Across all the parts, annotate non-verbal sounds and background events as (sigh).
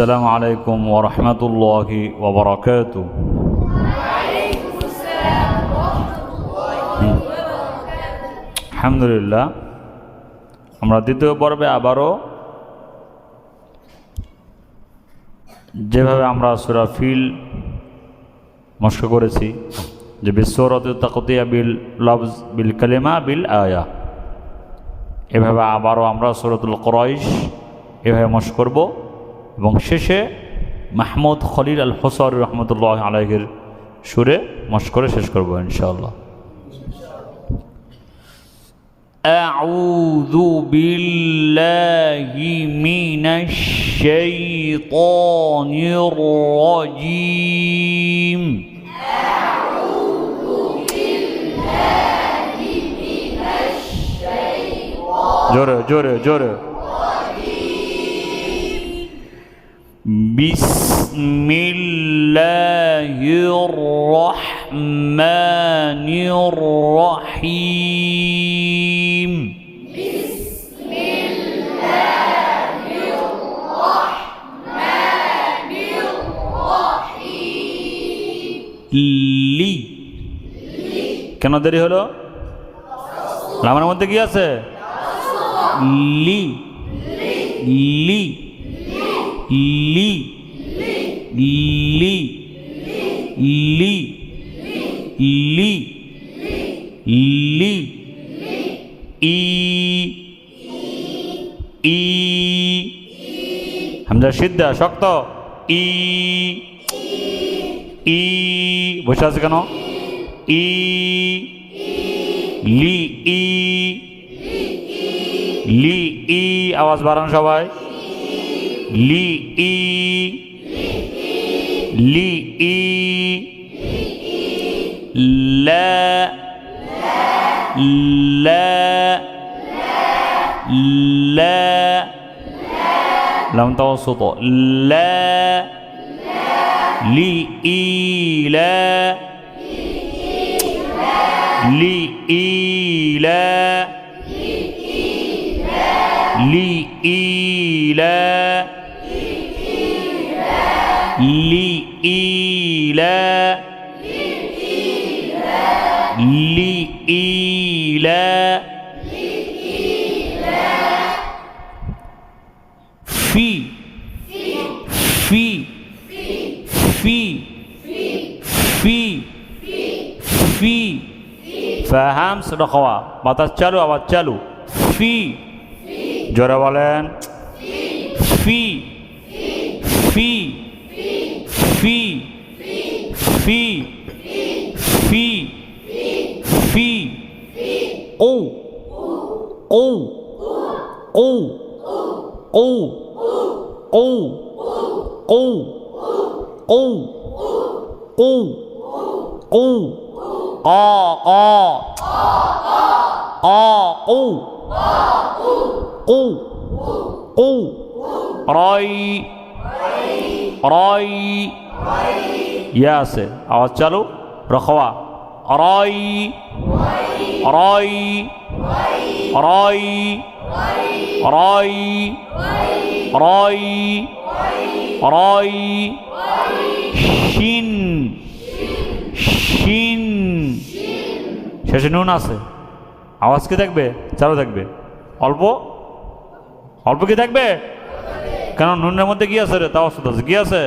السلام عليكم ورحمة الله وبركاته আলহামদুলিল্লাহ আমরা দ্বিতীয় পর্বে আবারও যেভাবে আমরা সুরা ফিল মস্ক করেছি যে বিশ্বরত তাকতিয়া বিল লফজ বিল কালেমা বিল আয়া এভাবে আবারও আমরা সুরতুল করইশ এভাবে মশ করব এবং শেষে মাহমুদ খলিল আল হোসর রহমতুল্লাহ আলহের সুরে মশ করে শেষ করবো ইনশাআল্লাহ أعوذ بالله من الشيطان الرجيم بسم الله الرحمن الرحيم بسم الله الرحمن الرحيم লি কেন দেরি হলো লামার মধ্যে কি আছে লি লি লি। লি। লি। লি। লি। ই। ই। হামজা সিদ্ধা, শক্ত। ই। ই। বসে আছে কেন? ই। লি। ই। লি। ই। আওয়াজ বাড়ান সবাই। لي لئي لا لا لا لم توسط لا لا لا لا لا لا لا لا لا লি ইলা লি ইলা ফি ফি ফি ফি ফি ফাহাম সেটা খাওয়া মাথা চালু আবার চালু ফি জোরে বলেন কৌ কৌ কৌ কৌ কৌ কৌ কৌ অ অ অ কৌ কৌ কৌ রয় রয় ইয়া আছে, আওয়াজ চালু, রখওয়া রয় রয় রয় রয় রয় রয় শিন শিন। শেষে নুন আছে। আওয়াজ কি থাকবে চালু থাকবে অল্প? অল্প কি থাকবে কেন নুনের মধ্যে কি আছে রে? তাও আছে। কি আছে?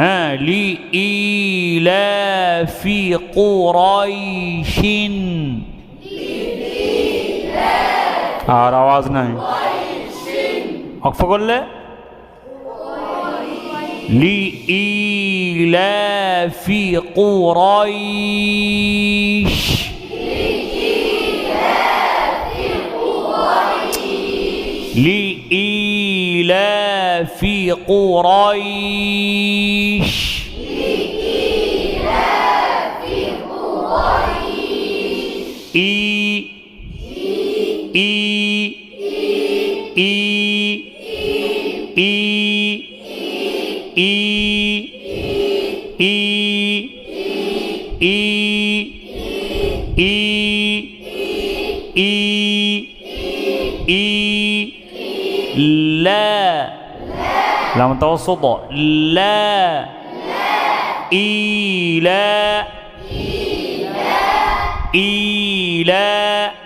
হ্যাঁ লি ইলাফি কুরাইশিন আর আওয়াজ নাই অক্ষ করলে লি ইলাফি কুরাইশ لإيلاف قريش إي إي إي إي إي إي إي إي إي لا لا متوسطة لا إيلا إيلا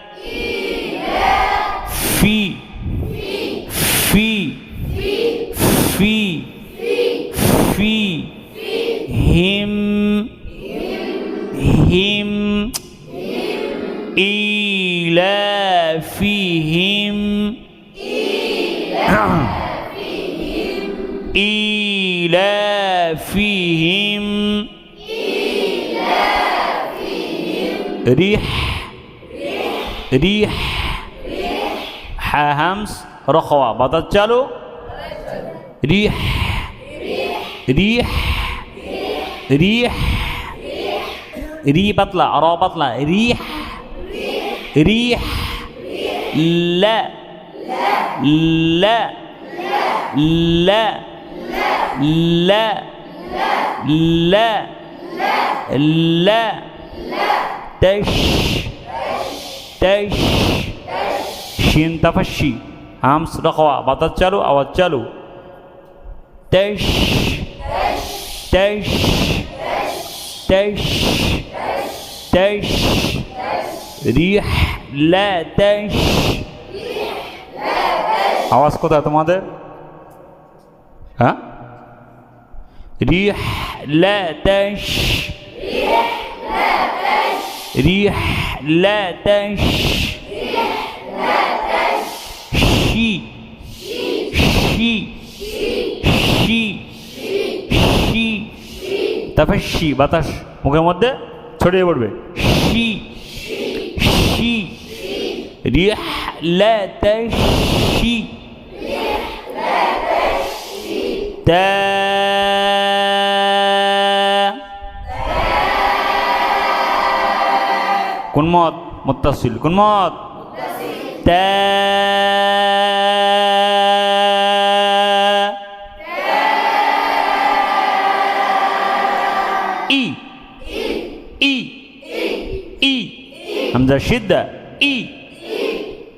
(coughs) إيلافهم. ريح. ريح. همس. رخوة بدل چلو. ريح. ريح. ريح. ري بطلع. را بطلع. ريح. ريح. لا. لا. لا. لا. لا. لا. تش. تش. شين تفشي. هم سرقوا بطل چلو أو چلو تش. تش. تش. تش. ريح. لا. تش. আওয়াজ কোথায় তোমাদের? হ্যাঁ? রিহ শি। শি। শি। শি। তারপর শি, বাতাস মুখের মধ্যে ছড়িয়ে পড়বে। শি। শি। রিহ, লাতাশ। শি। تا كن مات متصل كن مات تا إي. إي. إي. همزة شدة إي.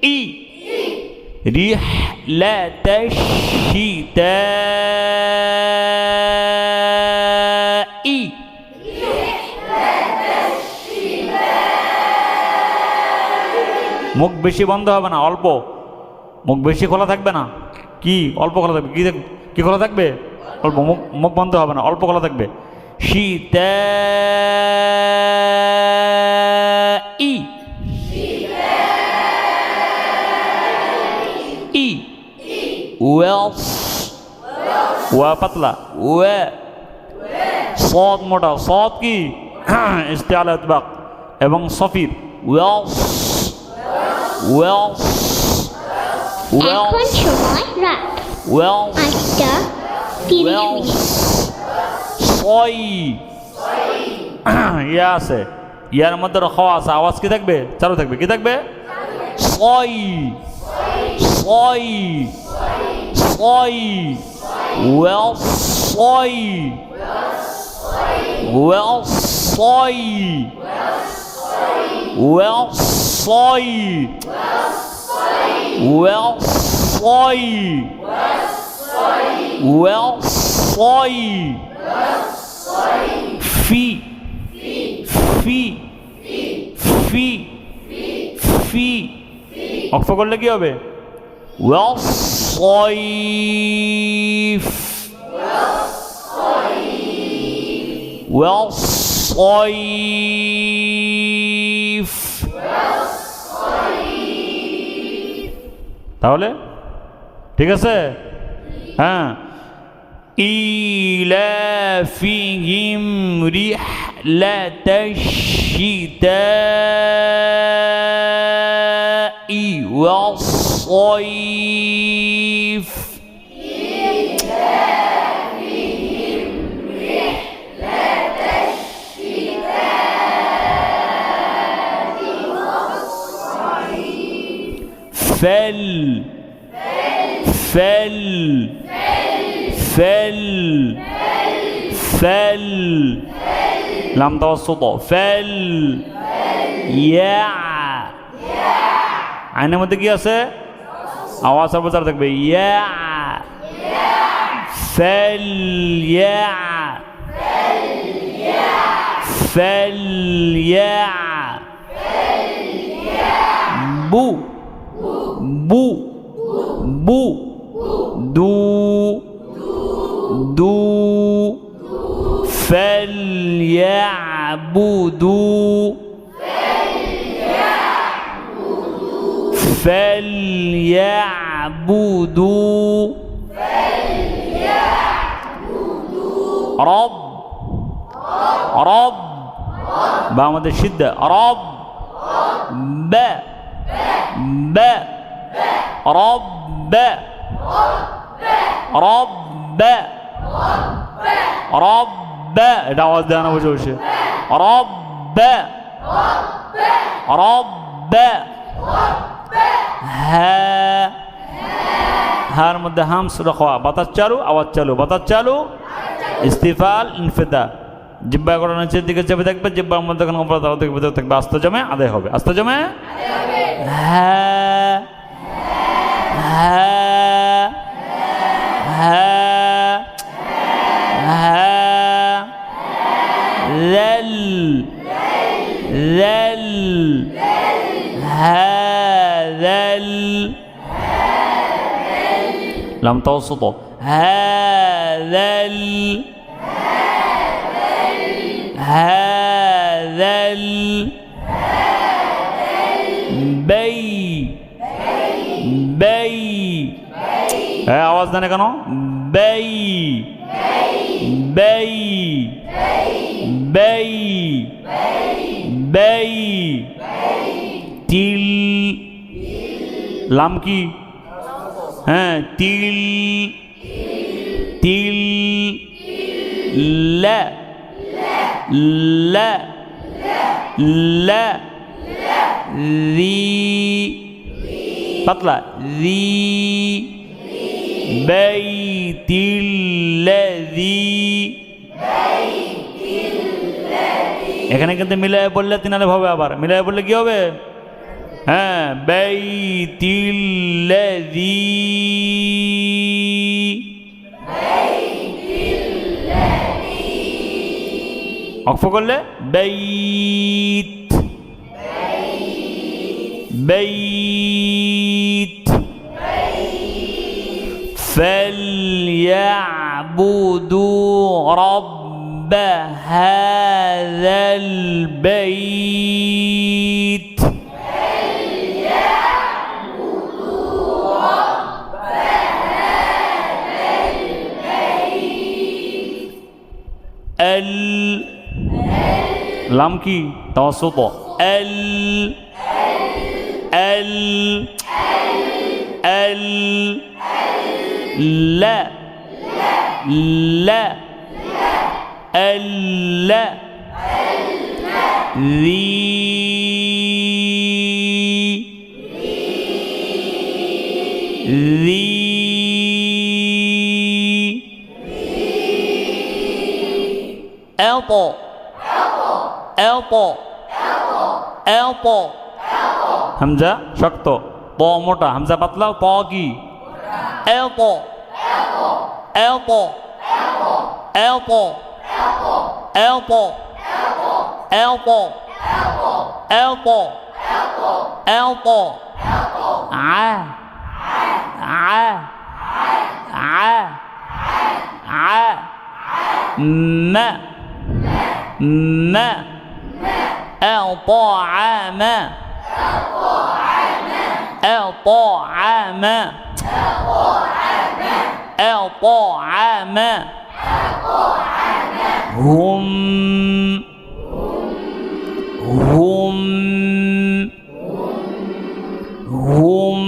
إي. رحلة الشتاء মুখ বেশি বন্ধ হবে না অল্প মুখ বেশি খোলা থাকবে না কি অল্প খোলা থাকবে কি থাক- কি খোলা থাকবে অল্প মুখ মুখ বন্ধ হবে না অল্প খোলা থাকবে শীতা ওয়েলস ওয়া পাতলা ওয়া সদ মোটা সদ কি (clears throat) ইস্তেআল ইতবাক এবং সফির ওয়েলস ওয়েলস এখন ওয়েলস সময় রাত ওয়েলস আটটা তিরিশ ওয়েলস মিনিট ছয় ইয়া আছে (clears throat) ইয়ার মধ্যে রখা আছে আওয়াজ কি থাকবে চালু থাকবে কি থাকবে ছয় ছয় ছয় ওয়েল ছয় ওয়েল ছয় ওয়েল ছয় ওয়েল ছয় ওয়েল ছয় ফি ফি ফি ফি অক্ষ করলে কি হবে ওয়াসয়ফ ওয়াসয়ফ তাহলে ঠিক আছে হ্যাঁ إيلافهم رحلة الشتاء والصيف فل فل فل فل لم توسطه فل يا আইনের মধ্যে কি আছে أواصل بصرتك بيع فليع فليع بو. بو. بو. دو. دو. فليعبدوا فليعبدوا. فليعبدوا رب. رب, رب بقى مدى الشدة رب. ب. ب. رب. رب. رب. ده عاوز ده أنا وجوش رب. رب. رب. হার মধ্যে হামস রখা বাতাস চালু আওয়াজ চালু বাতাস চালু ইস্তিফাল, ইনফেদা। জিব্বা করে নিচের দিকে চেপে থাকবে জিব্বার মধ্যে কোনো অপরাধ থেকে ভিতরে থাকবে। আস্ত জমে, আদায় হবে। আস্ত জমে? হ্যাঁ। হ্যাঁ। হ্যাঁ। হ্যাঁ। লেল হ্যাঁ হ্যাঁ লেল لم توسطه هذا ال هذا ال بي بي হ্যাঁ আওয়াজ দেন কেন বেই বেই বেই বেই তিল লাম কি হ্যাঁ তিল তিল, লা লা লা, রি, পাতলা, রি এখানে কিন্তু মিলায় বললে তিনালে হবে আবার। মিলায় বললে কি হবে? হ্যাঁ বৈতিল্লাযী অক্ষ করলে বেইত বেইত فليعبدوا رب هذا البيت لام কি توسط ال ال ال لا لا اللا ذي ذي elbow एल्पो एल्पो हमजा शक्त पो मोटा हमजा बतलाओ पो की एल्पो एल्पो एल्पो एल्पो एल्पो एल्पो एल्पो आ الطعام الطعام الطعام هم هم هم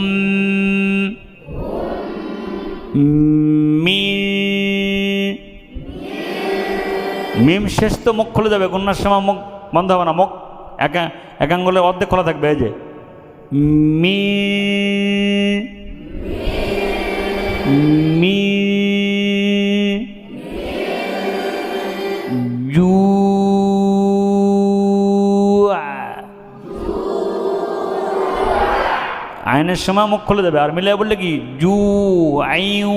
من মিম শেষ তো মুখ খুলে যাবে কন্যার সময় মুখ বন্ধ হবে না মুখ একা, একাঙ্গুলে অর্ধেক খোলা থাকবে, এই যে। মি মি আইনের সময় মুখ খুলে দেবে, আর মিলে বললে কি? জু, আইউ।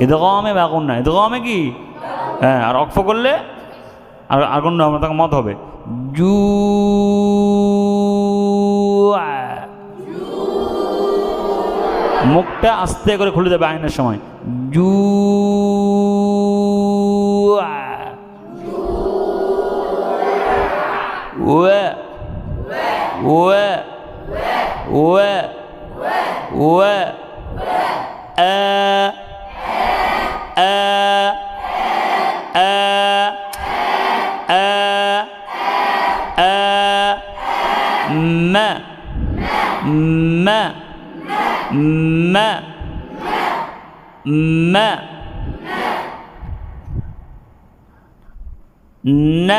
ইদগমে বাগুন না ইদগমে কি? হ্যাঁ আর অক্ফ করলে আর আগুন তাকে মত হবে। জু মুখটা আস্তে করে খুলে যাবে আইনের সময়। জু ওয়ে ওয়ে ওয়ে ওয়ে আ ما ن.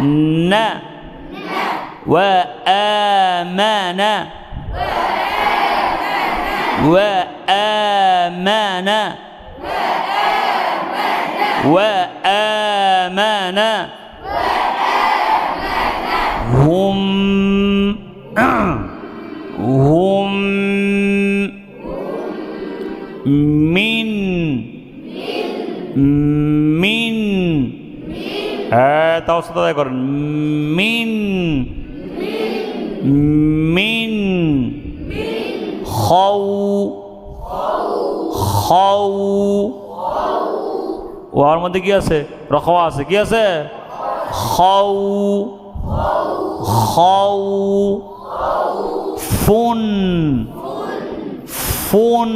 ن. وآمن. وآمن. وآمن. هم হ্যাঁ তাও সাথে আদায় করেন। মিন। মিন। খাউ। খাউ। ওর মধ্যে কি আছে? রখওয়া আছে। কি আছে? খাউ। খাউ। ফোন। ফোন।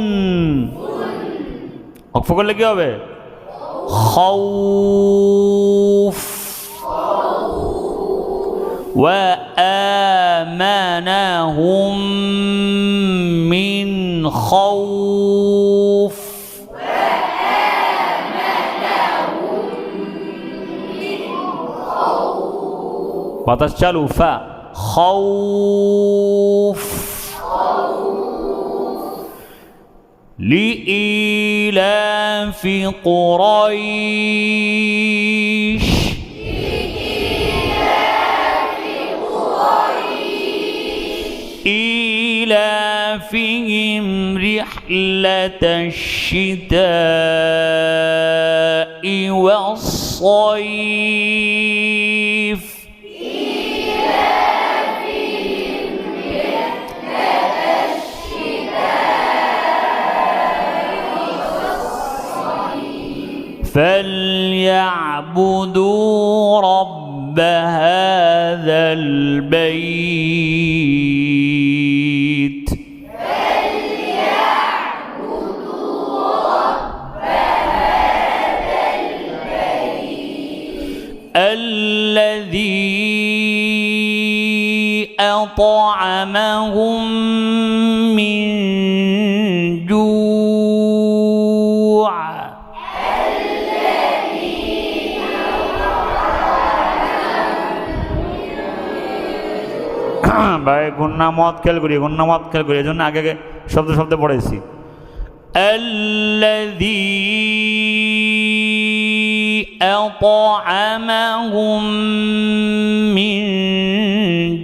অক্ষ করলে কি হবে? خوف وآمنهم من خوف وآمنهم من خوف. فخوف ফা خوف لإيلاف قريش. إيلافهم رحلة الشتاء والصيف. فليعبدوا رب هذا البيت. الذي أطعمهم من جوع ভাই গুন্না মত খেয়াল করি গুন্না মত খেয়াল করি এই জন্য আগে আগে শব্দ শব্দ পড়েছি الذي أطعمهم من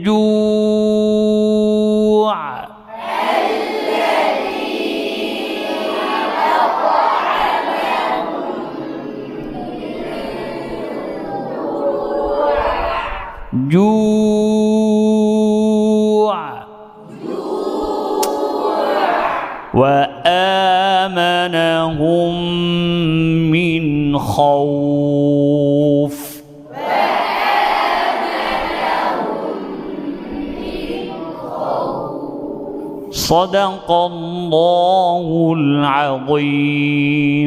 جوع جوع وآمنهم من خوف. صدق الله العظيم.